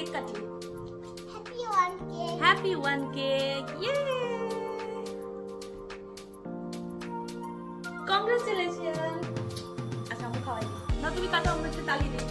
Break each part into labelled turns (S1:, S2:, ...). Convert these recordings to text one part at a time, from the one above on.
S1: Cake কাটি
S2: Happy one cake.
S1: Happy one cake ইয়ে congratulation আচ্ছা আমরা খাওয়াই দিই। না তুমি কাটো আমরা একটু তালি দিই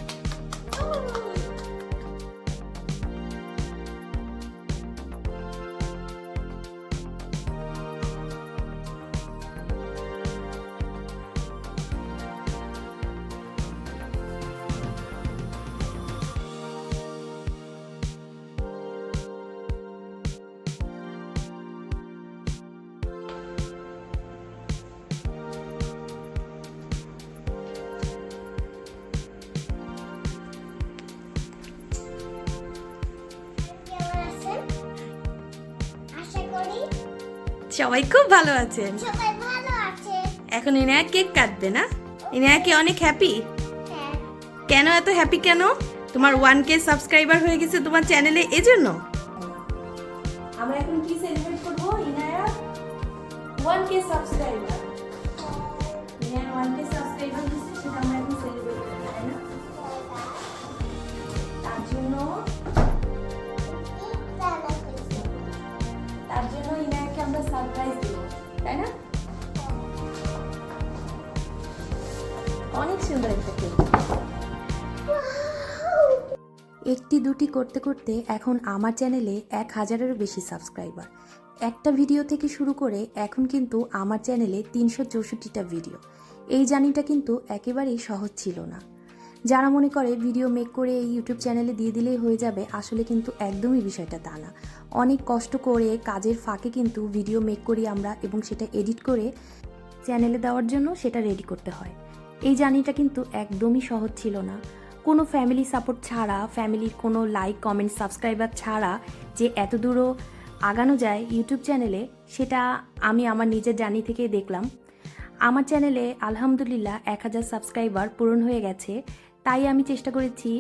S1: সবাই খুব ভালো আছেন।
S2: সবাই ভালো আছে।
S1: এখন ইনায়া কেক কাটবে না? ইনায়া কি অনেক হ্যাপি
S2: হ্যাঁ।
S1: কেন এত হ্যাপি কেন? তোমার ওয়ান কে সাবস্ক্রাইবার হয়ে গেছে তোমার চ্যানেলে এজন্য। আমরা এখন কি সেলিব্রেট করব? Inaya one K subscriber Inaya one K subscriber হয়েছে সেটা আমরা এখন সেলিব্রেট করব। আমরা সারপ্রাইজ দেব তাই না? অনেক সুন্দর একটা কেক একটি দুটি করতে করতে এখন আমার চ্যানেলে এক হাজারেরও বেশি সাবস্ক্রাইবার একটা ভিডিও থেকে শুরু করে এখন কিন্তু আমার চ্যানেলে তিনশো চৌষট্টিটা ভিডিও এই জার্নিটা কিন্তু একেবারেই সহজ ছিল না। যারা মনে করে ভিডিও মেক করে এই ইউটিউব চ্যানেলে দিয়ে দিলেই হয়ে যাবে, আসলে কিন্তু একদমই বিষয়টা তা না। অনেক কষ্ট করে কাজের ফাঁকে কিন্তু ভিডিও মেক করি আমরা এবং সেটা এডিট করে চ্যানেলে দেওয়ার জন্য সেটা রেডি করতে হয়। এই জার্নিটা কিন্তু একদমই সহজ ছিল না। কোনো ফ্যামিলি সাপোর্ট ছাড়া ফ্যামিলির কোনো লাইক কমেন্ট সাবস্ক্রাইবার ছাড়া যে এত দূরও আগানো যায় ইউটিউব চ্যানেলে সেটা আমি আমার নিজের জার্নি থেকে দেখলাম। আমার চ্যানেলে আলহামদুলিল্লাহ এক হাজার সাবস্ক্রাইবার পূরণ হয়ে গেছে। তাই আমি চেষ্টা করেছি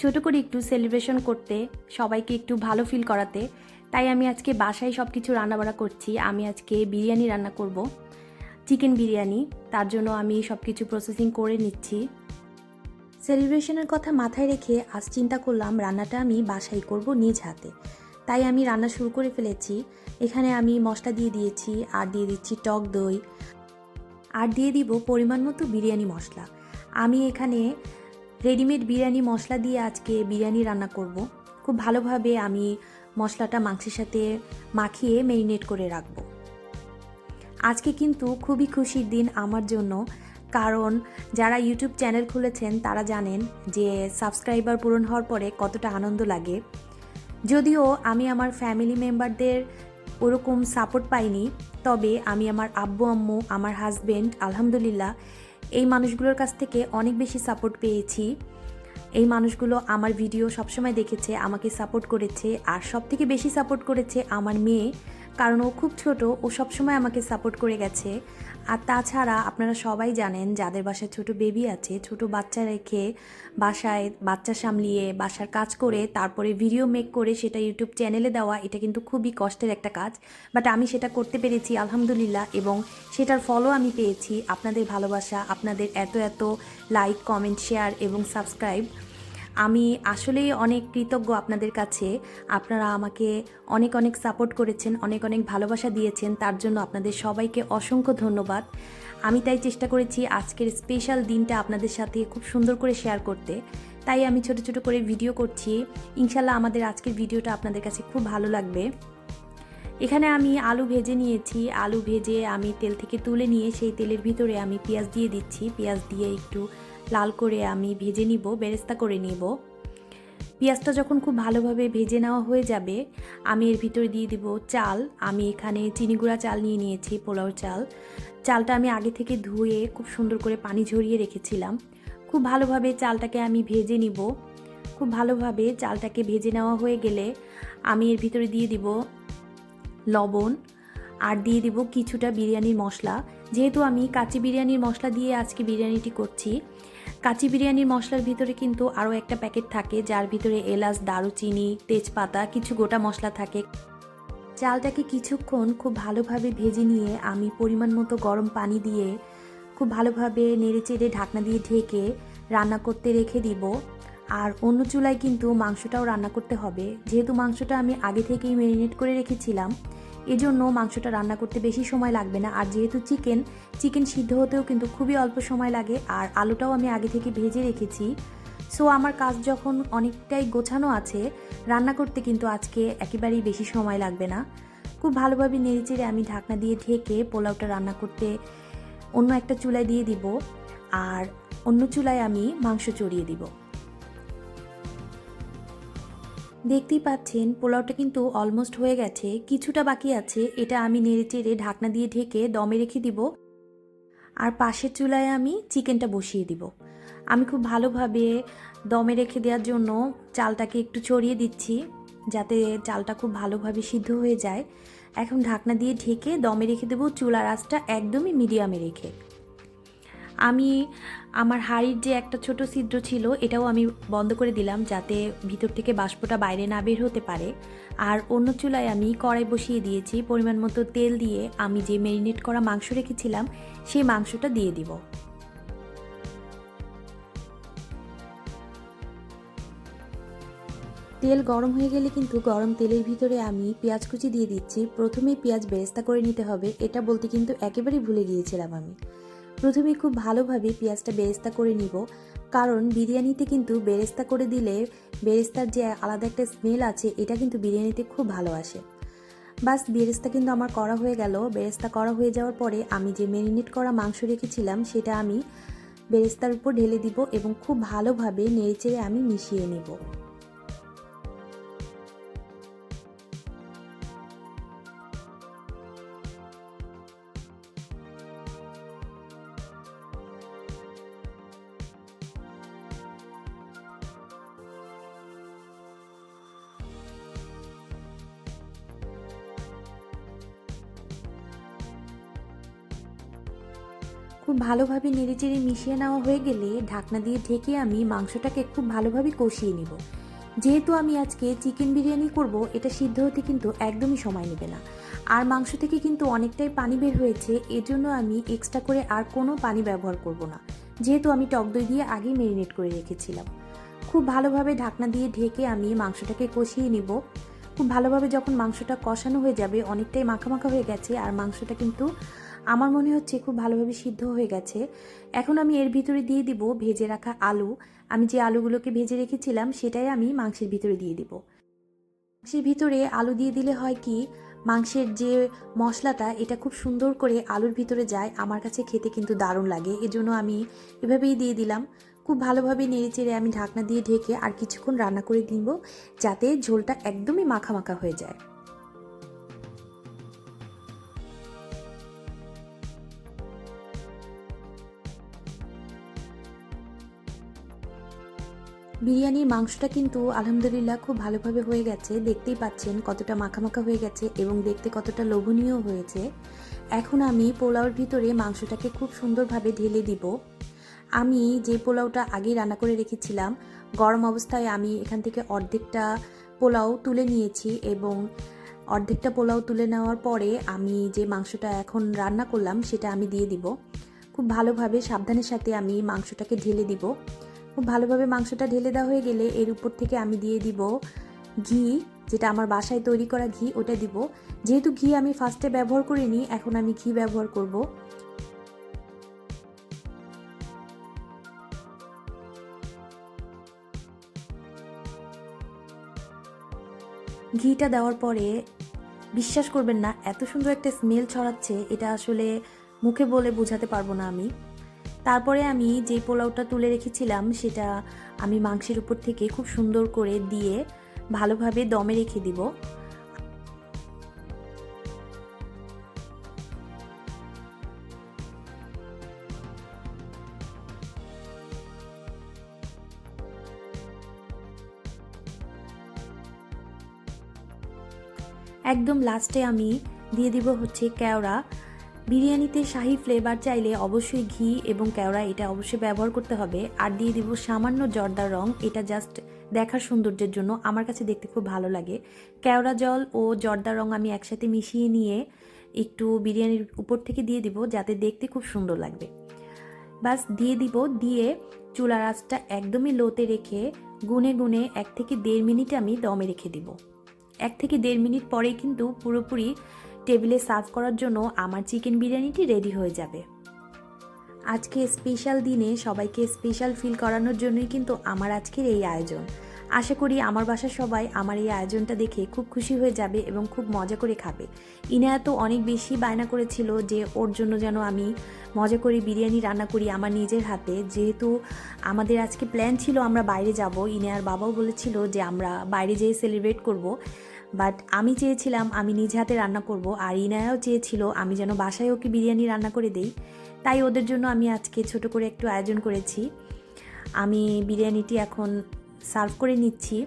S1: ছোট করে একটু সেলিব্রেশন করতে, সবাইকে একটু ভালো ফিল করাতে। তাই আমি আজকে বাসায় সব কিছু রান্নাবাড়া করছি। আমি আজকে বিরিয়ানি রান্না করব চিকেন বিরিয়ানি। তার জন্য আমি সব কিছু প্রসেসিং করে নিচ্ছি। সেলিব্রেশনের কথা মাথায় রেখে আজ চিন্তা করলাম, রান্নাটা আমি বাসায় করব নিজ হাতে। তাই আমি রান্না শুরু করে ফেলেছি। এখানে আমি মশলা দিয়ে দিয়েছি, আর দিয়ে দিচ্ছি টক দই। আর দিয়ে দিব পরিমাণ মতো বিরিয়ানি মশলা। আমি এখানে রেডিমেড বিরিয়ানি মশলা দিয়ে আজকে বিরিয়ানি রান্না করব। খুব ভালোভাবে আমি মশলাটা মাংসের সাথে মাখিয়ে মেরিনেট করে রাখব। আজকে কিন্তু খুবই খুশির দিন আমার জন্য, কারণ যারা ইউটিউব চ্যানেল খুলেছেন তারা জানেন যে সাবস্ক্রাইবার পূরণ হওয়ার পরে কতটা আনন্দ লাগে। যদিও আমি আমার ফ্যামিলি মেম্বারদের ওরকম সাপোর্ট পাইনি, তবে আমি আমার আব্বু, আম্মু, আমার হাজবেন্ড আলহামদুলিল্লাহ এই মানুষগুলোর কাছ থেকে অনেক বেশি সাপোর্ট পেয়েছি। এই মানুষগুলো আমার ভিডিও সবসময় দেখেছে, আমাকে সাপোর্ট করেছে, আর সবথেকে বেশি সাপোর্ট করেছে আমার মেয়ে। কারণ ও খুব ছোট, ও সবসময় আমাকে সাপোর্ট করে গেছে। আর তাছাড়া আপনারা সবাই জানেন, যাদের বাসায় ছোট বেবি আছে, ছোট বাচ্চা রেখে বাসায় বাচ্চা সামলিয়ে বাসার কাজ করে, তারপরে ভিডিও মেক করে সেটা ইউটিউব চ্যানেলে দেওয়া, এটা কিন্তু খুবই কষ্টের একটা কাজ। বাট আমি সেটা করতে পেরেছি, আলহামদুলিল্লাহ, এবং সেটার ফলও আমি পেয়েছি। আপনাদের ভালোবাসা, আপনাদের এত এত লাইক কমেন্ট শেয়ার এবং সাবস্ক্রাইব আমি আসলেই অনেক কৃতজ্ঞ আপনাদের কাছে। আপনারা আমাকে অনেক অনেক সাপোর্ট করেছেন, অনেক অনেক ভালোবাসা দিয়েছেন, তার জন্য আপনাদের সবাইকে অসংখ্য ধন্যবাদ। আমি তাই চেষ্টা করেছি আজকের স্পেশাল দিনটা আপনাদের সাথে খুব সুন্দর করে শেয়ার করতে। তাই আমি ছোট ছোট করে ভিডিও করছি। ইনশাল্লাহ আমাদের আজকের ভিডিওটা আপনাদের কাছে খুব ভালো লাগবে। এখানে আমি আলু ভেজে নিয়েছি। আলু ভেজে আমি তেল থেকে তুলে নিয়ে সেই তেলের ভিতরে আমি পেঁয়াজ দিয়ে দিচ্ছি। পেঁয়াজ দিয়ে একটু লাল করে আমি ভেজে নিব, বেরেস্তা করে নিব। পেঁয়াজটা যখন খুব ভালোভাবে ভেজে নেওয়া হয়ে যাবে, আমি এর ভিতরে দিয়ে দিব চাল। আমি এখানে চিনি গুঁড়া চাল নিয়ে নিয়েছি, পোলাও চাল। চালটা আমি আগে থেকে ধুয়ে খুব সুন্দর করে পানি ঝরিয়ে রেখেছিলাম। খুব ভালোভাবে চালটাকে আমি ভেজে নিব। খুব ভালোভাবে চালটাকে ভেজে নেওয়া হয়ে গেলে আমি এর ভিতরে দিয়ে দিব লবণ আর দিয়ে দিব কিছুটা বিরিয়ানির মশলা। যেহেতু আমি কাঁচি বিরিয়ানির মশলা দিয়ে আজকে বিরিয়ানিটি করছি কাঁচি বিরিয়ানির মশলার ভিতরে কিন্তু আরও একটা প্যাকেট থাকে, যার ভিতরে এলাচ, দারুচিনি, তেজপাতা, কিছু গোটা মশলা থাকে। চালটাকে কিছুক্ষণ খুব ভালোভাবে ভেজে নিয়ে আমি পরিমাণ মতো গরম পানি দিয়ে খুব ভালোভাবে নেড়ে চেড়ে ঢাকনা দিয়ে ঢেকে রান্না করতে রেখে দিব। আর অন্য চুলায় কিন্তু মাংসটাও রান্না করতে হবে। যেহেতু মাংসটা আমি আগে থেকেই ম্যারিনেট করে রেখেছিলাম এজন্য মাংসটা রান্না করতে বেশি সময় লাগবে না। আর যেহেতু চিকেন চিকেন সিদ্ধ হতেও কিন্তু খুবই অল্প সময় লাগে। আর আলুটাও আমি আগে থেকে ভেজে রেখেছি। সো আমার কাজ যখন অনেকটাই গোছানো আছে, রান্না করতে কিন্তু আজকে একেবারেই বেশি সময় লাগবে না। খুব ভালোভাবে নেড়েচেড়ে আমি ঢাকনা দিয়ে ঢেকে পোলাওটা রান্না করতে অন্য একটা চুলায় দিয়ে দিব। আর অন্য চুলায় আমি মাংস চড়িয়ে দিব। দেখতেই পাচ্ছেন, পোলাওটা কিন্তু অলমোস্ট হয়ে গেছে। কিছুটা বাকি আছে, এটা আমি নেড়ে চেড়ে ঢাকনা দিয়ে ঢেকে দমে রেখে দিব। আর পাশের চুলায় আমি চিকেনটা বসিয়ে দিব। আমি খুব ভালোভাবে দমে রেখে দেওয়ার জন্য চালটাকে একটু ছড়িয়ে দিচ্ছি, যাতে চালটা খুব ভালোভাবে সিদ্ধ হয়ে যায়। এখন ঢাকনা দিয়ে ঢেকে দমে রেখে দেবো চুলার আঁচটা একদমই মিডিয়ামে রেখে। আমি আমার হাড়ির যে একটা ছোট ছিদ্র ছিল, এটাও আমি বন্ধ করে দিলাম যাতে ভিতর থেকে বাষ্পটা বাইরে না বের হতে পারে। আর অন্য চুলায় আমি কড়াই বসিয়ে দিয়েছি, পরিমাণ মতো তেল দিয়ে আমি যে ম্যারিনেট করা মাংস রেখেছিলাম, সেই মাংসটা দিয়ে দিব। তেল গরম হয়ে গেলে কিন্তু গরম তেলের ভিতরে আমি পেঁয়াজ কুচি দিয়ে দিচ্ছি। প্রথমে পেঁয়াজ বেরেস্তা করে নিতে হবে, এটা বলতে কিন্তু একেবারেই ভুলে গিয়েছিলাম আমি। প্রথমে খুব ভালোভাবে পেঁয়াজটা বেরেস্তা করে নিব, কারণ বিরিয়ানিতে কিন্তু বেরেস্তা করে দিলে বেরেস্তার যে আলাদা একটা স্মেল আছে, এটা কিন্তু বিরিয়ানিতে খুব ভালো আসে। বাস, বেরেস্তা কিন্তু আমার করা হয়ে গেল। বেরেস্তা করা হয়ে যাওয়ার পরে আমি যে ম্যারিনেট করা মাংস রেখেছিলাম, সেটা আমি বেরেস্তার উপর ঢেলে দিব এবং খুব ভালোভাবে নেড়েচেড়ে আমি মিশিয়ে নেব। খুব ভালোভাবে নেড়েচেড়ে মিশিয়ে নেওয়া হয়ে গেলে ঢাকনা দিয়ে ঢেকে আমি মাংসটাকে খুব ভালোভাবে কষিয়ে নিব। যেহেতু আমি আজকে চিকেন বিরিয়ানি করব, এটা সিদ্ধ হতে কিন্তু একদমই সময় নেবে না। আর মাংস থেকে কিন্তু অনেকটাই পানি বের হয়েছে, এজন্য আমি এক্সট্রা করে আর কোনো পানি ব্যবহার করব না। যেহেতু আমি টক দই দিয়ে আগেই ম্যারিনেট করে রেখেছিলাম। খুব ভালোভাবে ঢাকনা দিয়ে ঢেকে আমি মাংসটাকে কষিয়ে নিব। খুব ভালোভাবে যখন মাংসটা কষানো হয়ে যাবে, অনেকটাই মাখা মাখা হয়ে গেছে, আর মাংসটা কিন্তু আমার মনে হচ্ছে খুব ভালোভাবে সিদ্ধ হয়ে গেছে। এখন আমি এর ভিতরে দিয়ে দিব ভেজে রাখা আলু। আমি যে আলুগুলোকে ভেজে রেখেছিলাম, সেটাই আমি মাংসের ভিতরে দিয়ে দিব। মাংসের ভিতরে আলু দিয়ে দিলে হয় কি, মাংসের যে মশলাটা, এটা খুব সুন্দর করে আলুর ভিতরে যায়। আমার কাছে খেতে কিন্তু দারুণ লাগে। এজন্য আমি এভাবেই দিয়ে দিলাম। খুব ভালোভাবে নেড়ে চেড়ে আমি ঢাকনা দিয়ে ঢেকে আর কিছুক্ষণ রান্না করে দিব যাতে ঝোলটা একদমই মাখা মাখা হয়ে যায়। বিরিয়ানির মাংসটা কিন্তু আলহামদুলিল্লাহ খুব ভালোভাবে হয়ে গেছে। দেখতেই পাচ্ছেন কতটা মাখামাখা হয়ে গেছে এবং দেখতে কতটা লোভনীয় হয়েছে। এখন আমি পোলাওর ভিতরে মাংসটাকে খুব সুন্দরভাবে ঢেলে দিব। আমি যে পোলাওটা আগেই রান্না করে রেখেছিলাম, গরম অবস্থায় আমি এখান থেকে অর্ধেকটা পোলাও তুলে নিয়েছি এবং অর্ধেকটা পোলাও তুলে নেওয়ার পরে আমি যে মাংসটা এখন রান্না করলাম সেটা আমি দিয়ে দিব। খুব ভালোভাবে সাবধানের সাথে আমি মাংসটাকে ঢেলে দিব। খুব ভালোভাবে মাংসটা ঢেলে দেওয়া হয়ে গেলে এর উপর থেকে আমি দিয়ে দিব ঘি, যেটা আমার বাসায় তৈরি করা ঘি, ওটা দিব। যেহেতু ঘি আমি ফার্স্টে ব্যবহার করিনি, এখন আমি ঘি ব্যবহার করব। ঘিটা দেওয়ার পরে বিশ্বাস করবেন না, এত সুন্দর একটা স্মেল ছড়াচ্ছে, এটা আসলে মুখে বলে বোঝাতে পারব না আমি। তারপরে আমি যে পোলাওটা তুলে রেখেছিলাম, সেটা আমি মাংসের উপর থেকে খুব সুন্দর করে দিয়ে ভালোভাবে দমে রেখে দিব। একদম লাস্টে আমি দিয়ে দিব হচ্ছে কেওড়া। বিরিয়ানিতে শাহি ফ্লেভার চাইলে অবশ্যই ঘি এবং কেওড়া এটা অবশ্যই ব্যবহার করতে হবে। আর দিয়ে দিব সামান্য জর্দার রং, এটা জাস্ট দেখার সৌন্দর্যের জন্য আমার কাছে দেখতে খুব ভালো লাগে। কেওড়া জল ও জর্দার রং আমি একসাথে মিশিয়ে নিয়ে একটু বিরিয়ানির উপর থেকে দিয়ে দিব, যাতে দেখতে খুব সুন্দর লাগবে। বাস দিয়ে দিব, দিয়ে চুলার আঁচটা একদমই লোতে রেখে গুনে গুনে এক থেকে দেড় মিনিট আমি দমে রেখে দিব। এক থেকে দেড় মিনিট পরেই কিন্তু পুরোপুরি টেবিলে সার্ভ করার জন্য আমার চিকেন বিরিয়ানিটি রেডি হয়ে যাবে। আজকে স্পেশাল দিনে সবাইকে স্পেশাল ফিল করানোর জন্যই কিন্তু আমার আজকের এই আয়োজন। আশা করি আমার বাসার সবাই আমার এই আয়োজনটা দেখে খুব খুশি হয়ে যাবে এবং খুব মজা করে খাবে। ইনায়া তো অনেক বেশি বায়না করেছিল যে ওর জন্য যেন আমি মজা করে বিরিয়ানি রান্না করি আমার নিজের হাতে। যেহেতু আমাদের আজকে প্ল্যান ছিল আমরা বাইরে যাব, ইনায়ার বাবাও বলেছিল যে আমরা বাইরে যেয়ে সেলিব্রেট করব। বাট আমি চেয়েছিলাম, আমি নিজ হাতে রান্না করব, আর ইনায়াও চেয়েছিল আমি যেন বাসায় ওকে বিরিয়ানি রান্না করে দেই। তাই ওদের জন্য আমি আজকে ছোট করে একটু আয়োজন করেছি। আমি বিরিয়ানিটি এখন সার্ভ করে নিচ্ছি।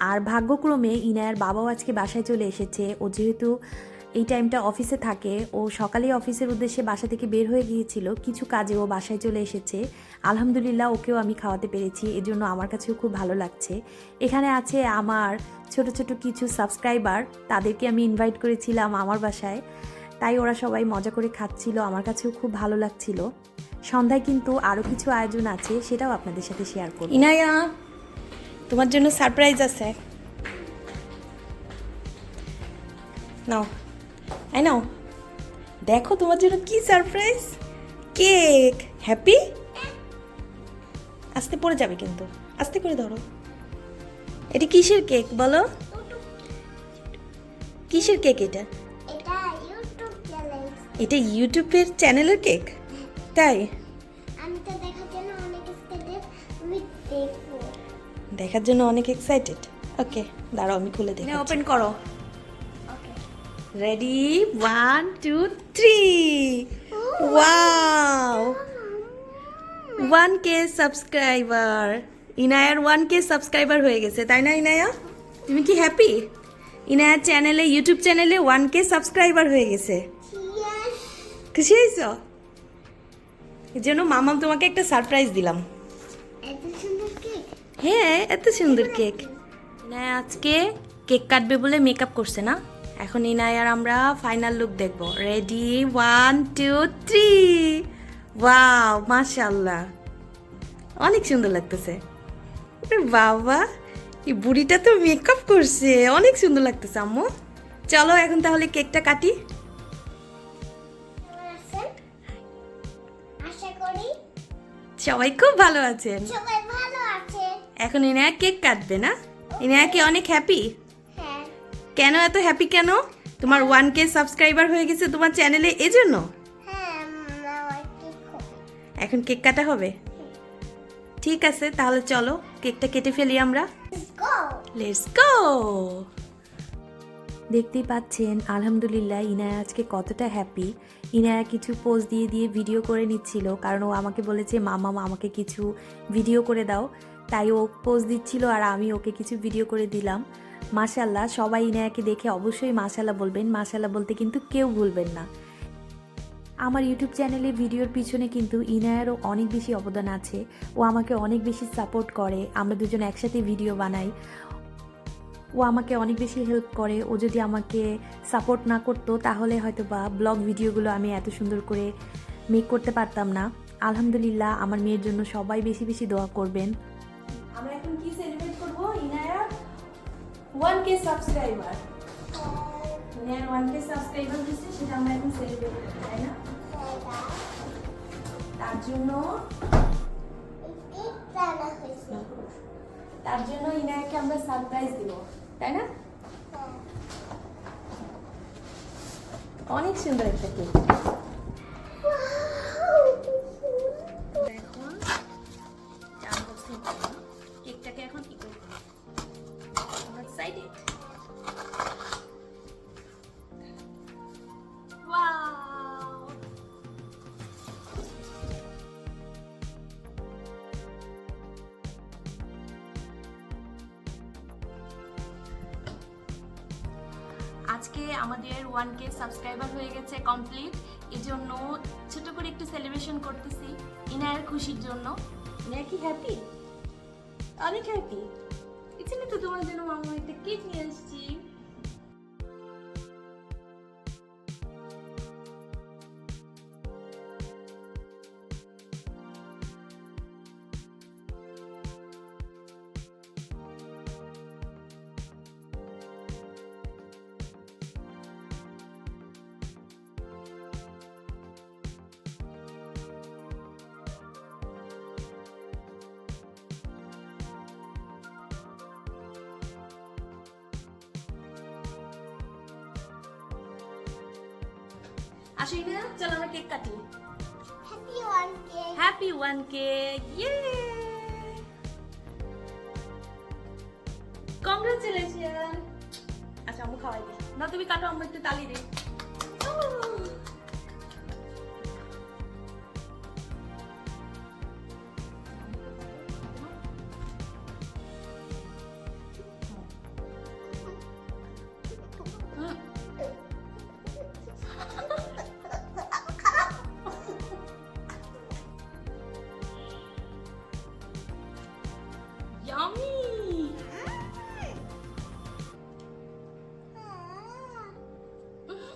S1: আর ভাগ্যক্রমে ইনায়ার বাবাও আজকে বাসায় চলে এসেছে। ও যেহেতু এই টাইমটা অফিসে থাকে। ও সকালেই অফিসের উদ্দেশ্যে বাসা থেকে বের হয়ে গিয়েছিল। কিছু কাজে ও বাসায় চলে এসেছে। আলহামদুলিল্লাহ ওকেও আমি খাওয়াতে পেরেছি। এজন্য আমার কাছেও খুব ভালো লাগছে। এখানে আছে আমার ছোট ছোট কিছু সাবস্ক্রাইবার। তাদেরকে আমি ইনভাইট করেছিলাম আমার বাসায়। তাই ওরা সবাই মজা করে খাচ্ছিল। আমার কাছেও খুব ভালো লাগছিল। সন্ধ্যায় কিন্তু আরও কিছু আয়োজন আছে, সেটাও আপনাদের সাথে শেয়ার করব।
S3: ইনায়া, তোমার জন্য সারপ্রাইজ আছে। নাও। আই নাও দেখো তোমার জন্য কি সারপ্রাইজ কেক হ্যাপি আস্তে পড়ে যাবে কিন্তু। আস্তে করে ধরো। এটি কিসের কেক বলো? কিসের কেক এটা?
S2: এটা ইউটিউব চ্যানেল
S3: এটা ইউটিউবের চ্যানেলের কেক তাই?
S2: দেখার জন্য অনেক
S3: এক্সাইটেড ওকে দাঁড়াও আমি খুলে দেখি ওপেন করো। Ready one two three wow one K subscriber ইনায়ার one K subscriber হয়ে গেছে তাই না ইনায়া? তুমি কি হ্যাপি ইনায়ার চ্যানেলে ইউটিউব চ্যানেলে ওয়ান কে সাবস্ক্রাইবার হয়ে গেছে। খুশি হয়েছ? এর জন্য মামাম তোমাকে একটা সারপ্রাইজ দিলাম। হ্যাঁ এত সুন্দর কেক ইনায়া আজকে কেক কাটবে বলে মেকআপ করছে না? এখন ইনায় আর আমরা ফাইনাল লুক দেখব। Ready one two three wow মাশাল্লাহ অনেক সুন্দর লাগতেছে। বাবা এই বুড়িটা তো মেকআপ করছে। অনেক সুন্দর লাগতেছে আম্মু। চলো এখন তাহলে কেকটা কাটি। সবাই খুব ভালো আছেন। এখন ইনায়া কেক কাটবে না? ইনায়া কি অনেক হ্যাপি
S2: হ্যাঁ
S3: কেন? এত হ্যাপি কেন? তোমার ওয়ান কে সাবস্ক্রাইবার হয়ে গেছে তোমার চ্যানেলে এজন্য?
S2: হ্যাঁ
S3: এখন কেক কাটা হবে? ঠিক আছে তাহলে চলো কেকটা কেটে ফেলি আমরা। লেটস গো
S1: দেখতেই পাচ্ছেন আলহামদুলিল্লাহ ইনায়া আজকে কতটা হ্যাপি ইনায়া কিছু পোজ দিয়ে দিয়ে ভিডিও করে নিচ্ছিল কারণ ও আমাকে বলেছে মামা আমাকে কিছু ভিডিও করে দাও। তাই ও পোজ দিচ্ছিল আর আমি ওকে কিছু ভিডিও করে দিলাম। মাশাল্লাহ সবাই ইনায়াকে দেখে অবশ্যই মাশাল্লাহ বলবেন। মাশাল্লাহ বলতে কিন্তু কেউ ভুলবেন না। আমার ইউটিউব চ্যানেলে ভিডিওর পিছনে কিন্তু ইনায়ারও অনেক বেশি অবদান আছে। ও আমাকে অনেক বেশি সাপোর্ট করে। আমরা দুজন একসাথে ভিডিও বানাই। ও আমাকে অনেক বেশি হেল্প করে। ও যদি আমাকে সাপোর্ট না করতো, তাহলে হয়তো বা ব্লগ ভিডিওগুলো আমি এত সুন্দর করে মেক করতে পারতাম না। আলহামদুলিল্লাহ, আমার মেয়ের জন্য সবাই বেশি বেশি দোয়া করবেন।
S3: আমরা এখন কি সেলিব্রেট করব? ইনায়া ওয়ান কে সাবস্ক্রাইবার ইনায়ার ওয়ান কে সাবস্ক্রাইবার হয়েছে সেটা আমরা এখন সেলিব্রেট করব তাই না? তার জন্য তার জন্য ইনায়াকে আমরা সারপ্রাইজ দিব তাই না?
S2: হ্যাঁ।
S3: অনেক সুন্দর একটা কেক আজকে আমাদের ওয়ান কে সাবস্ক্রাইবার হয়ে গেছে কমপ্লিট এই জন্য ছোট করে একটু সেলিব্রেশন করতেছি ইনায়ের খুশির জন্য। ইনায়া কি হ্যাপি অনেক হ্যাপি এখানে তো তোমার জন্য মামা একটা কেক নিয়ে এসেছি। আসো না চলো আমরা কেক কাটি।
S2: Happy one K
S3: happy one K ইয়ে কংগ্রেচুলেশন আচ্ছা আম্মু খাওয়াই দিই না তুমি কাটো আম্মু একটু তালি দিই।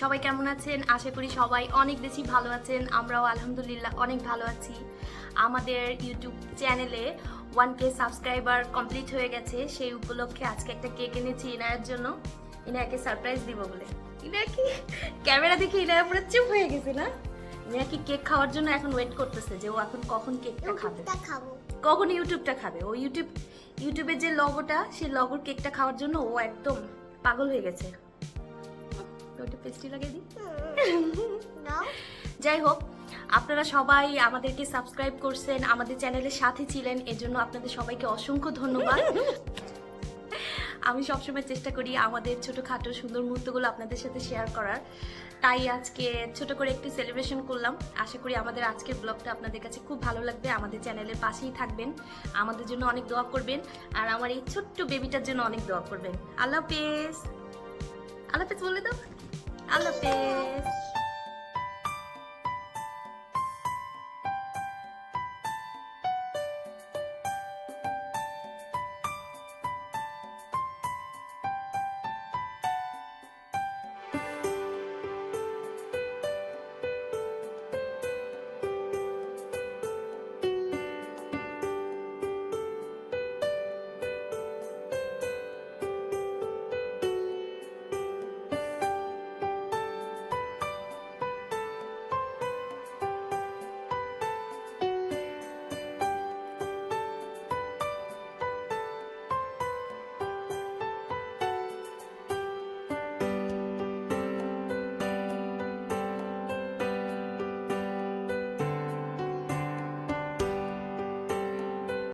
S3: সবাই কেমন আছেন? আশা করি সবাই অনেক বেশি ভালো আছেন। আমরাও আলহামদুলিল্লাহ অনেক ভালো আছি। আমাদের ইউটিউব চ্যানেলে ওয়ান কে সাবস্ক্রাইবার কমপ্লিট হয়ে গেছে। সেই উপলক্ষে আজকে একটা কেক এনেছি ইনায়ের জন্য। ইনায়াকে সারপ্রাইজ দিব বলে। ইনায়া কি? ক্যামেরা দেখে ইনায়া পুরো চুপ হয়ে গেছে না? ইনায়া কি কেক খাওয়ার জন্য এখন ওয়েট করতেছে যে ও এখন কখন কেকটা খাবে?
S2: খাব।
S3: কখন ইউটিউবটা খাবে? ও ইউটিউব ইউটিউবের যে লগোটা সেই লগোর কেকটা খাওয়ার জন্য ও একদম পাগল হয়ে গেছে। তো ওটা পেস্টি লাগিয়ে দিই যাই হোক আপনারা সবাই আমাদেরকে সাবস্ক্রাইব করছেন আমাদের চ্যানেলের সাথে ছিলেন এজন্য আপনাদের সবাইকে অসংখ্য ধন্যবাদ। আমি সবসময় চেষ্টা করি আমাদের ছোটোখাটো সুন্দর মুহূর্তগুলো আপনাদের সাথে শেয়ার করার। তাই আজকে ছোট করে একটু সেলিব্রেশন করলাম। আশা করি আমাদের আজকের ব্লগটা আপনাদের কাছে খুব ভালো লাগবে। আমাদের চ্যানেলের পাশেই থাকবেন। আমাদের জন্য অনেক দোয়া করবেন। আর আমার এই ছোট্ট বেবিটার জন্য অনেক দোয়া করবেন। আল্লাহ হাফেজ। আল্লাহ হাফেজ বলে দাও। আল্লাহ হাফেজ